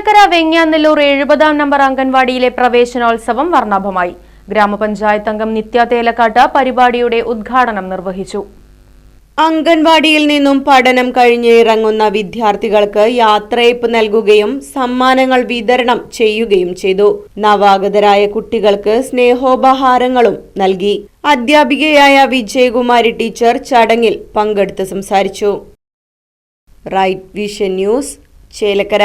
Chelakkara Venganallur എഴുപതാം number അംഗൻവാടിയിലെ പ്രവേശനോത്സവം വർണാഭമായി. ഗ്രാമപഞ്ചായത്ത് അംഗം നിത്യ തേലക്കാട്ട് പരിപാടിയുടെ ഉദ്ഘാടനം നിർവഹിച്ചു. അംഗൻവാടിയിൽ നിന്നും പഠനം കഴിഞ്ഞ് ഇറങ്ങുന്ന വിദ്യാർത്ഥികൾക്ക് യാത്രയപ്പ് നൽകുകയും സമ്മാനങ്ങൾ വിതരണം ചെയ്യുകയും ചെയ്തു. നവാഗതരായ കുട്ടികൾക്ക് സ്നേഹോപഹാരങ്ങളും നൽകി. അധ്യാപികയായ വിജയകുമാരി ടീച്ചർ ചടങ്ങിൽ പങ്കെടുത്ത് സംസാരിച്ചു. Right vision news Chelakkara.